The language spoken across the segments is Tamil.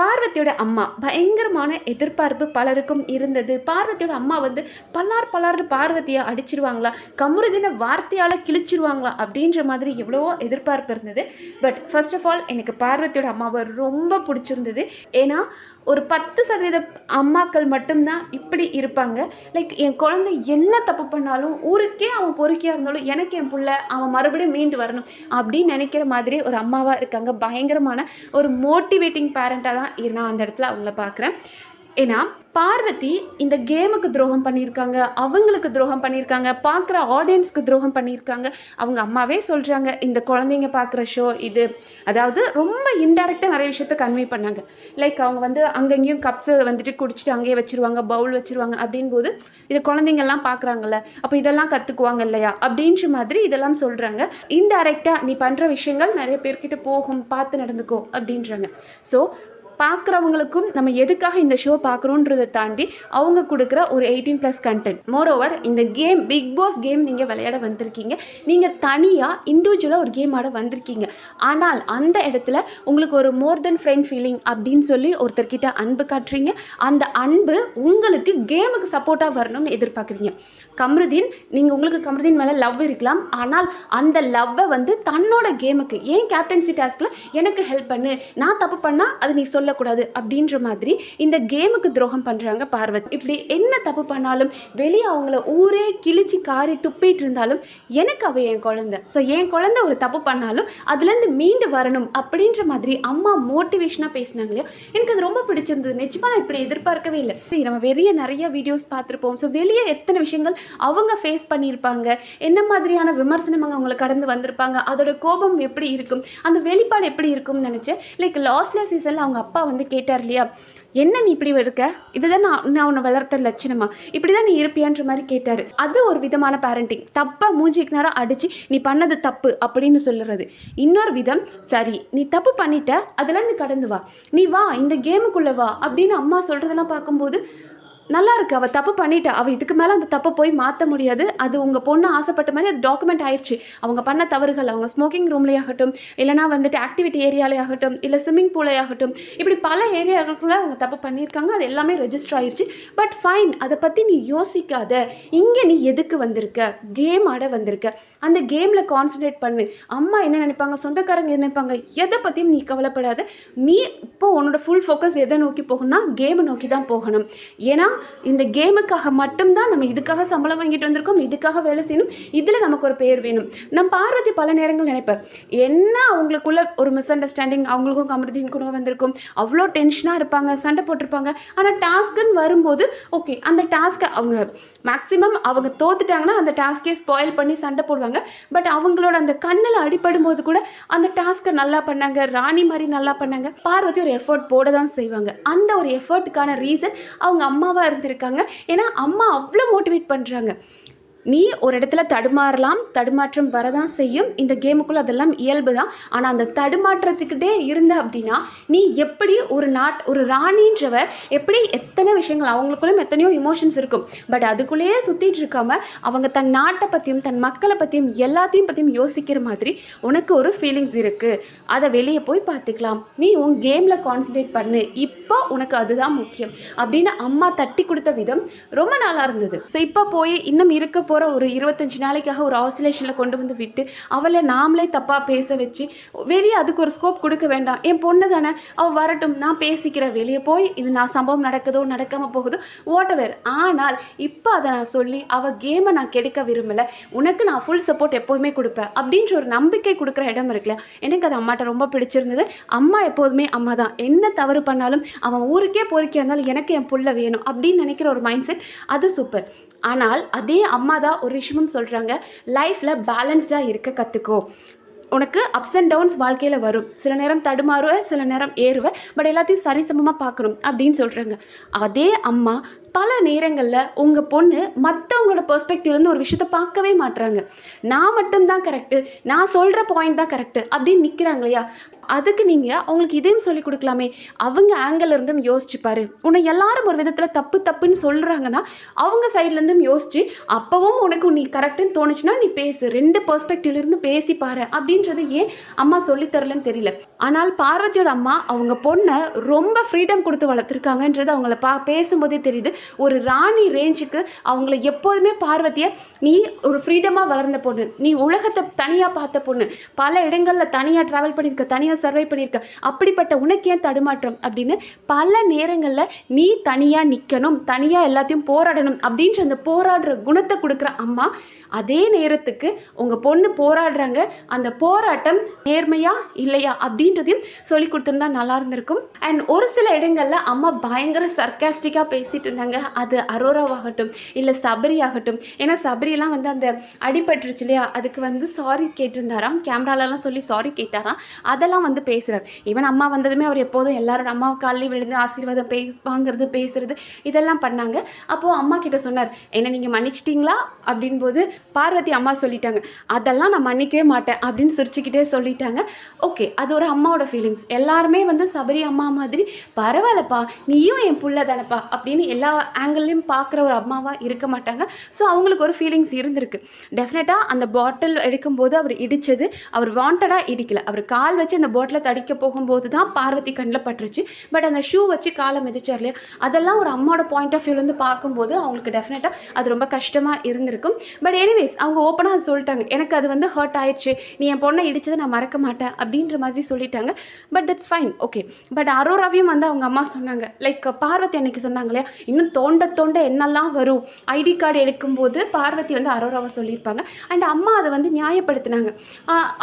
பார்வதியோட அம்மா பயங்கரமான எதிர்பார்ப்பு பலருக்கும் இருந்தது. பார்வதியோட அம்மா வந்து பல்லார் பல்லார்னு பார்வதியை அடிச்சிருவாங்களா? கமுருதின வார்த்தையால் கிழிச்சிருவாங்களா? அப்படின்ற மாதிரி எவ்வளவோ எதிர்பார்ப்பு இருந்தது. பட் ஃபர்ஸ்ட் ஆஃப் ஆல் எனக்கு பார்வதியோட அம்மாவை ரொம்ப பிடிச்சிருந்தது. ஏன்னா ஒரு பத்து சதவீத அம்மாக்கள் மட்டும்தான் இப்படி இருப்பாங்க. லைக் என் குழந்தை என்ன தப்பு பண்ணாலும் ஊருக்கே அவன் பொறுக்கியாக இருந்தாலும் எனக்கு என் பிள்ளை அவன் மறுபடியும் மீண்டு வரணும் அப்படின்னு நினைக்கிற மாதிரி ஒரு அம்மாவாக இருக்காங்க. பயங்கரமான ஒரு மோட்டிவேட்டிங் பேரண்ட்டாக தான் நான் அந்த இடத்துல அவங்கள பார்க்குறேன். ஏன்னா பார்வதி இந்த கேமுக்கு துரோகம் பண்ணியிருக்காங்க அவங்களுக்கு துரோகம் பண்ணியிருக்காங்க பார்க்குற ஆடியன்ஸ்க்கு துரோகம் பண்ணியிருக்காங்க. அவங்க அம்மாவே சொல்கிறாங்க இந்த குழந்தைங்க பார்க்குற ஷோ இது. அதாவது ரொம்ப இன்டெரக்டாக நிறைய விஷயத்த கன்வே பண்ணாங்க. லைக் அவங்க வந்து அங்கங்கேயும் கப்ஸை வந்துட்டு குடிச்சிட்டு அங்கேயே வச்சிருவாங்க பவுல் வச்சுருவாங்க அப்படின் போது இது குழந்தைங்கள்லாம் பார்க்குறாங்கல்ல அப்போ இதெல்லாம் கற்றுக்குவாங்க இல்லையா? அப்படின்ற மாதிரி இதெல்லாம் சொல்கிறாங்க இன்டெரக்டாக நீ பண்ணுற விஷயங்கள் நிறைய பேர்கிட்ட போகும் பார்த்து நடந்துக்கோ அப்படின்றாங்க. ஸோ பார்க்குறவங்களுக்கும் நம்ம எதுக்காக இந்த ஷோ பார்க்குறோன்றதை தாண்டி அவங்க கொடுக்குற ஒரு எயிட்டீன் ப்ளஸ் கண்டென்ட் மோரோவர் இந்த கேம் பிக் பாஸ் கேம் நீங்கள் விளையாட வந்திருக்கீங்க. நீங்கள் தனியாக இண்டிவிஜுவலாக ஒரு கேம் ஆட வந்திருக்கீங்க. ஆனால் அந்த இடத்துல உங்களுக்கு ஒரு மோர் தென் ஃப்ரெண்ட் ஃபீலிங் அப்படின்னு சொல்லி ஒருத்தர்கிட்ட அன்பு காட்டுறீங்க. அந்த அன்பு உங்களுக்கு கேமுக்கு சப்போர்ட்டாக வரணும்னு எதிர்பார்க்குறீங்க. கம்ருதீன் நீங்கள் உங்களுக்கு கம்ருதீன் மேலே லவ் இருக்கலாம். ஆனால் அந்த லவ்வை வந்து தன்னோட கேமுக்கு ஏன் கேப்டன்சி டாஸ்கில் எனக்கு ஹெல்ப் பண்ணு நான் தப்பு பண்ணால் அது நீ சொல்லக்கூடாது அப்படின்ற மாதிரி இந்த கேமுக்கு துரோகம் பண்ணுறாங்க பார்வதி. இப்படி என்ன தப்பு பண்ணாலும் வெளியே அவங்கள ஊரே கிழிச்சு காரி துப்பிட்டு இருந்தாலும் எனக்கு அவள் என் குழந்தை. ஸோ என் குழந்தை ஒரு தப்பு பண்ணாலும் அதுலேருந்து மீண்டு வரணும் அப்படின்ற மாதிரி அம்மா மோட்டிவேஷனாக பேசினாங்க இல்லையா? எனக்கு அது ரொம்ப பிடிச்சிருந்தது. நிச்சயமாக நான் இப்படி எதிர்பார்க்கவே இல்லை. சரி, நம்ம வெளியே நிறைய வீடியோஸ் பார்த்துருப்போம். ஸோ வெளியே எத்தனை விஷயங்கள் அவங்க ஃபேஸ் பண்ணியிருப்பாங்க? என்ன மாதிரியான விமர்சனம் அவங்க அவங்களை கடந்து வந்திருப்பாங்க? அதோட கோபம் எப்படி இருக்கும்? அந்த வெளிப்பாடு எப்படி இருக்கும்னு நினச்சேன் லைக் லாஸ்ட்ல சீசனில் அவங்க அப்பா அப்பா வந்து கேட்டார் இல்லையா என்ன நீ இப்படி இருக்க இதுதான் நான் நான் உன்னை வளர்த்த லட்சணமா? இப்படி தான் நீ இருப்பியான்ற மாதிரி கேட்டார். அது ஒரு விதமான பேரண்டிங் தப்பாக மூஞ்சிக்கு நேரம் அடித்து நீ பண்ணது தப்பு அப்படின்னு சொல்லுறது. இன்னொரு விதம் சரி நீ தப்பு பண்ணிட்ட அதுலேருந்து கடந்து வா. நீ வா இந்த கேமுக்குள்ளே வா அப்படின்னு அம்மா சொல்கிறதெல்லாம் பார்க்கும்போது நல்லா இருக்கு அவள் தப்பு பண்ணிட்டா. அவள் இதுக்கு மேலே அந்த தப்பை போய் மாற்ற முடியாது. அது உங்கள் பொண்ணு ஆசைப்பட்ட மாதிரி அது டாக்குமெண்ட் ஆயிடுச்சு. அவங்க பண்ண தவறுகள் அவங்க ஸ்மோக்கிங் ரூம்லேயே ஆகட்டும் இல்லைனா வந்துட்டு ஆக்டிவிட்டி ஏரியாலே ஆகட்டும் இல்லை ஸ்விம்மிங் பூலே ஆகட்டும் இப்படி பல ஏரியாக்களுக்குள்ள அவங்க தப்பு பண்ணியிருக்காங்க. அது எல்லாமே ரெஜிஸ்டர் ஆயிடுச்சு பட் ஃபைன் அதை பற்றி நீ யோசிக்காத. இங்கே நீ எதுக்கு வந்திருக்க? கேம் ஆட வந்திருக்க. அந்த கேமில் கான்சன்ட்ரேட் பண்ணு. அம்மா என்ன நினைப்பாங்க? சொந்தக்காரங்க என்ன நினைப்பாங்க? எதை பற்றியும் நீ கவலைப்படாத. நீ இப்போ உன்னோட ஃபுல் ஃபோக்கஸ் எதை நோக்கி போகணும்னா கேமை நோக்கி தான் போகணும். ஏன்னா இந்த கேமுக்காக மட்டும்தான் நம்ம இதுக்காக சம்பளம் வாங்கிட்டு வந்திருக்கோம் இதுக்காக வேலை செய்யணும். இதில் நமக்கு ஒரு பேர் வேணும். நம் பார்வதி பல நேரங்கள் நினைப்பேன் என்ன அவங்களுக்குள்ள ஒரு மிஸ் அண்டர்ஸ்டாண்டிங் அவங்களுக்கும் கமருதீன் கூட வந்திருக்கும். அவ்வளோ டென்ஷனாக இருப்பாங்க சண்டை போட்டிருப்பாங்க. ஆனால் டாஸ்க்குன்னு வரும்போது ஓகே அந்த டாஸ்க்கை அவங்க மேக்ஸிமம் அவங்க தோத்துட்டாங்கன்னா அந்த டாஸ்க்கே ஸ்பாயில் பண்ணி சண்டை போடுவாங்க. பட் அவங்களோட அந்த கண்ணில் அடிபடும் போது கூட அந்த டாஸ்க்கை நல்லா பண்ணாங்க ராணி மாதிரி நல்லா பண்ணாங்க. பார்வதி ஒரு எஃபர்ட் போட தான் செய்வாங்க. அந்த ஒரு எஃபர்ட்டுக்கான ரீசன் அவங்க அம்மாவாக இருந்திருக்காங்க. ஏன்னா அம்மா அவ்வளோ மோட்டிவேட் பண்ணுறாங்க நீ ஒரு இடத்துல தடுமாறலாம் தடுமாற்றம் வரதான் செய்யும். இந்த கேமுக்குள்ள அதெல்லாம் இயல்பு தான் ஆனால் அந்த தடுமாற்றத்துக்கிட்டே இருந்த அப்படின்னா நீ எப்படி ஒரு நாட் ஒரு ராணின்றவ எப்படி எத்தனை விஷயங்கள் அவங்களுக்குள்ளேயும் எத்தனையோ இமோஷன்ஸ் இருக்கும். பட் அதுக்குள்ளேயே சுற்றிட்டு இருக்காமல் அவங்க தன் நாட்டை பற்றியும் தன் மக்களை பற்றியும் எல்லாத்தையும் பற்றியும் யோசிக்கிற மாதிரி உனக்கு ஒரு ஃபீலிங்ஸ் இருக்குது அதை வெளியே போய் பார்த்துக்கலாம். நீ உன் கேமில் கான்சன்ட்ரேட் பண்ணு. இப்போ உனக்கு அதுதான் முக்கியம் அப்படின்னு அம்மா தட்டி கொடுத்த விதம் ரொம்ப நல்லா இருந்தது. ஸோ இப்போ போய் இன்னும் இருக்க போகிற ஒரு இருபத்தஞ்சு நாளைக்காக ஒரு ஆசிலேஷனில் கொண்டு வந்து விட்டு அவளை நாமளே தப்பாக பேச வச்சு வெளியே அதுக்கு ஒரு ஸ்கோப் கொடுக்க வேண்டாம். என் பொண்ணு தானே அவள் வரட்டும் நான் பேசிக்கிறேன் வெளியே போய் இது நான் சம்பவம் நடக்குதோ நடக்காமல் போகுதோ ஓட்டவர் ஆனால் இப்போ அதை நான் சொல்லி அவள் கேமை நான் கெடுக்க விரும்பலை. உனக்கு நான் ஃபுல் சப்போர்ட் எப்போதுமே கொடுப்பேன் அப்படின்ற ஒரு நம்பிக்கை கொடுக்குற இடம் இருக்குல்ல எனக்கு அது அம்மாட்ட ரொம்ப பிடிச்சிருந்தது. அம்மா எப்போதுமே அம்மா தான் என்ன தவறு பண்ணாலும் அவன் ஊருக்கே பொறுக்கியா இருந்தாலும் எனக்கு என் புள்ள வேணும் அப்படின்னு நினைக்கிற ஒரு மைண்ட் செட் அது சூப்பர் ஆனால் அதே அம்மா தான் ஒரு விஷயமும் சொல்கிறாங்க லைஃப்பில் பேலன்ஸ்டாக இருக்க கற்றுக்கோ உனக்கு அப்ஸ் அண்ட் டவுன்ஸ் வாழ்க்கையில் வரும். சில நேரம் தடுமாறுவ சில நேரம் ஏறுவ பட் எல்லாத்தையும் சரிசமமாக பார்க்கணும் அப்படின்னு சொல்கிறாங்க அதே அம்மா பல நேரங்களில் உங்கள் பொண்ணு மற்றவங்களோட பெர்ஸ்பெக்டிவ்லேருந்து ஒரு விஷயத்த பார்க்கவே மாட்றாங்க. நான் மட்டும்தான் கரெக்டு நான் சொல்கிற பாயிண்ட் தான் கரெக்டு அப்படின்னு நிற்கிறாங்க இல்லையா? அதுக்கு நீங்கள் அவங்களுக்கு இதையும் சொல்லி கொடுக்கலாமே. அவங்க ஆங்கிள் இருந்தும் யோசிச்சு உன்னை எல்லாரும் ஒரு விதத்தில் தப்பு தப்புன்னு சொல்கிறாங்கன்னா அவங்க சைட்லேருந்தும் யோசிச்சு அப்போவும் உனக்கு நீ கரெக்டுன்னு தோணுச்சுன்னா நீ பேசு. ரெண்டு பெர்ஸ்பெக்டிவ்லேருந்து பேசி பாரு. அப்படின்றது ஏன் அம்மா சொல்லித்தரலன்னு தெரியல. ஆனால் பார்வதியோட அம்மா அவங்க பொண்ணை ரொம்ப ஃப்ரீடம் கொடுத்து வளர்த்துருக்காங்கன்றது அவங்கள பா பேசும்போதே தெரியுது. ஒரு ராணி ரேஞ்சுக்கு அவங்கள எப்போதுமே பார்வதியை நீ ஒரு ஃப்ரீடமாக வளர்ந்த பொண்ணு. நீ உலகத்தை தனியாக பார்த்த பொண்ணு. பல இடங்களில் தனியாக ட்ராவல் பண்ணியிருக்க தனியாக சர்வை பண்ணியிருக்க. அப்படிப்பட்ட உனக்கு ஏன் தடுமாற்றம்? அப்படின்னு பல நேரங்களில் நீ தனியாக நிற்கணும் தனியாக எல்லாத்தையும் போராடணும் அப்படின்ற அந்த போராடுற குணத்தை கொடுக்குற அம்மா அதே நேரத்துக்கு உங்கள் பொண்ணு போராடுறாங்க. அந்த போராட்டம் நேர்மையா இல்லையா அப்படின்றதையும் சொல்லி கொடுத்துருந்தா நல்லா இருந்திருக்கும். அண்ட் ஒரு சில இடங்களில் அம்மா பயங்கர சர்க்காஸ்டிக்காக பேசிட்டு இருந்தாங்க. அது அரோராவாகட்டும் இல்லை சபரி ஆகட்டும் ஏன்னா சபரியெல்லாம் வந்து அந்த அடிபட்டுருச்சு இல்லையா? அதுக்கு வந்து சாரி கேட்டிருந்தாராம். கேமராலலாம் சொல்லி சாரி கேட்டாராம். அதெல்லாம் வந்து பேசுகிறார் ஈவன் அம்மா வந்ததுமே அவர் எப்போதும் எல்லாரோட அம்மா காலையில் விழுந்து ஆசீர்வாதம் பே வாங்குறது பேசுறது இதெல்லாம் பண்ணாங்க. அப்போது அம்மா கிட்ட சொன்னார் என்ன நீங்கள் மன்னிச்சிட்டிங்களா? அப்படின் போது பார்வதி அம்மா சொல்லிட்டாங்க அதெல்லாம் நான் மன்னிக்கவே மாட்டேன் அப்படின்னு சிரிச்சுக்கிட்டே சொல்லிட்டாங்க. ஓகே அது ஒரு அம்மாவோட ஃபீலிங்ஸ் எல்லாருமே வந்து சபரி அம்மா மாதிரி பரவாயில்லப்பா நீயும் என் புள்ள தானப்பா அப்படின்னு எல்லா ஆங்கிள்லையும் பார்க்குற ஒரு அம்மாவாக இருக்க மாட்டாங்க. ஸோ அவங்களுக்கு ஒரு ஃபீலிங்ஸ் இருந்திருக்கு. டெஃபினட்டாக அந்த பாட்டில் எடுக்கும்போது அவர் இடித்தது அவர் வாண்டடாக இடிக்கல. அவர் கால் வச்சு அந்த போட்டில் தடிக்க போகும்போது தான் பார்வதி கண்ணில் பட்டுருச்சு. பட் அந்த ஷூ வச்சு காலை மிதிச்சார் இல்லையா? அதெல்லாம் ஒரு அம்மாவோட பாயிண்ட் ஆஃப் வியூலேருந்து பார்க்கும்போது அவங்களுக்கு டெஃபினட்டாக அது ரொம்ப கஷ்டமாக இருந்திருக்கும். பட் எனிவேஸ் அவங்க ஓப்பனாக அது சொல்லிட்டாங்க. எனக்கு அது வந்து ஹர்ட் ஆயிடுச்சு. நீ என் பொண்ணை இடிச்சதை நான் மறக்க மாட்டேன் அப்படின்ற மாதிரி சொல்லிட்டாங்க. But that's fine okay but அரோராவையும் வந்து அவங்க அம்மா சொன்னாங்க. லைக் பார்வதி அன்னைக்கு சொன்னாங்க இல்லையா? இன்னும் தோண்ட தோண்ட என்னெல்லாம் வரும்? ஐடி கார்டு எடுக்கும்போது பார்வதி வந்து அரோராவை சொல்லியிருப்பாங்க. அண்ட் அம்மா அதை வந்து நியாயப்படுத்தினாங்க.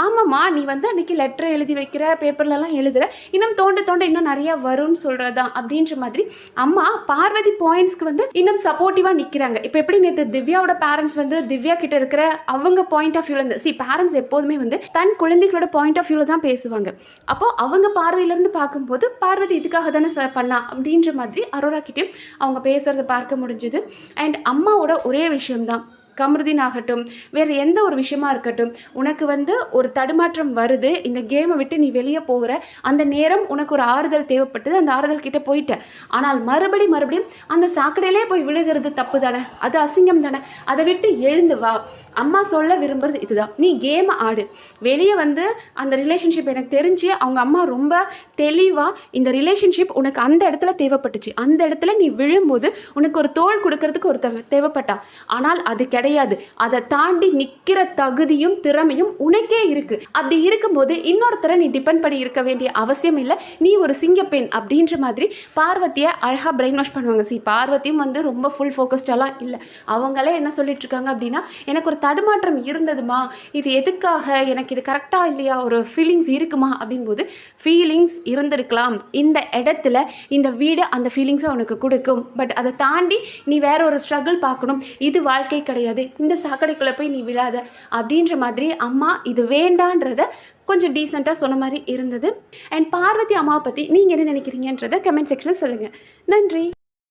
ஆமாம்மா. நீ வந்து அன்னைக்கு லெட்டர் எழுதி வைக்க வைக்கிற பேப்பர்லலாம் எழுதுற இன்னும் தோண்ட தோண்ட இன்னும் நிறையா வரும்னு சொல்கிறதான் அப்படின்ற மாதிரி அம்மா பார்வதி பாயிண்ட்ஸ்க்கு வந்து இன்னும் சப்போர்ட்டிவாக நிற்கிறாங்க இப்போ எப்படி நேற்று திவ்யாவோட பேரண்ட்ஸ் வந்து திவ்யா கிட்ட இருக்கிற அவங்க பாயிண்ட் ஆஃப் வியூலேருந்து சி பேரண்ட்ஸ் எப்போதுமே வந்து தன் குழந்தைகளோட பாயிண்ட் ஆஃப் வியூவில் தான் பேசுவாங்க. அப்போ அவங்க பார்வையிலேருந்து பார்க்கும்போது பார்வதி இதுக்காக தானே சார் பண்ணா அப்படின்ற மாதிரி அரோரா கிட்டேயும் அவங்க பேசுகிறத பார்க்க முடிஞ்சுது. அண்ட் அம்மாவோட ஒரே விஷயம்தான். கமருதீன் ஆகட்டும் வேறு எந்த ஒரு விஷயமா இருக்கட்டும் உனக்கு வந்து ஒரு தடுமாற்றம் வருது இந்த கேமை விட்டு நீ வெளியே போகிற அந்த நேரம் உனக்கு ஒரு ஆறுதல் தேவைப்பட்டது அந்த ஆறுதல் கிட்ட போயிட்ட. ஆனால் மறுபடி மறுபடியும் அந்த சாக்கடையிலே போய் விழுகிறது தப்பு தானே? அது அசிங்கம் தானே? அதை விட்டு எழுந்து வா. அம்மா சொல்ல விரும்புறது இதுதான். நீ கேமை ஆடு. வெளியே வந்து அந்த ரிலேஷன்ஷிப் எனக்கு தெரிஞ்சு அவங்க அம்மா ரொம்ப தெளிவாக இந்த ரிலேஷன்ஷிப் உனக்கு அந்த இடத்துல தேவைப்பட்டுச்சு. அந்த இடத்துல நீ விழும்போது உனக்கு ஒரு தோல் கொடுக்கறதுக்கு ஒரு தேவைப்பட்டா ஆனால் அது கிடையாது. அதை தாண்டி நிற்கிற தகுதியும் திறமையும் உனக்கே இருக்கு. அப்படி இருக்கும்போது இன்னொருத்தரை நீ டிபெண்ட் பண்ணி இருக்க வேண்டிய அவசியம் இல்லை. நீ ஒரு சிங்கப்பெண் அப்படின்ற மாதிரி பார்வதியை அழகாக பிரெயின் வாஷ் பண்ணுவாங்க. சி பார்வதியும் வந்து ரொம்ப ஃபுல் ஃபோக்கஸ்டெல்லாம் இல்லை. அவங்களே என்ன சொல்லிட்டு இருக்காங்க அப்படின்னா எனக்கு ஒரு தடுமாற்றம் இருந்ததுமா? இது எதுக்காக? எனக்கு இது கரெக்டாக இல்லையா? ஒரு ஃபீலிங்ஸ் இருக்குமா? அப்படின்போது ஃபீலிங்ஸ் இருந்திருக்கலாம். இந்த இடத்துல இந்த வீடு அந்த ஃபீலிங்ஸை உனக்கு கொடுக்கும். பட் அதை தாண்டி நீ வேற ஒரு ஸ்ட்ரகிள் பார்க்கணும். இது வாழ்க்கை கிடையாது. இந்த சாக்கடைக்குள்ளே போய் நீ விழாத அப்படின்ற மாதிரி அம்மா இது வேண்டான்றத கொஞ்சம் டீசெண்டாக சொன்ன மாதிரி இருந்தது. அண்ட் பார்வதி அம்மாவை பற்றி நீங்கள் என்ன நினைக்கிறீங்கன்றதை கமெண்ட் செக்ஷனில் சொல்லுங்கள் நன்றி.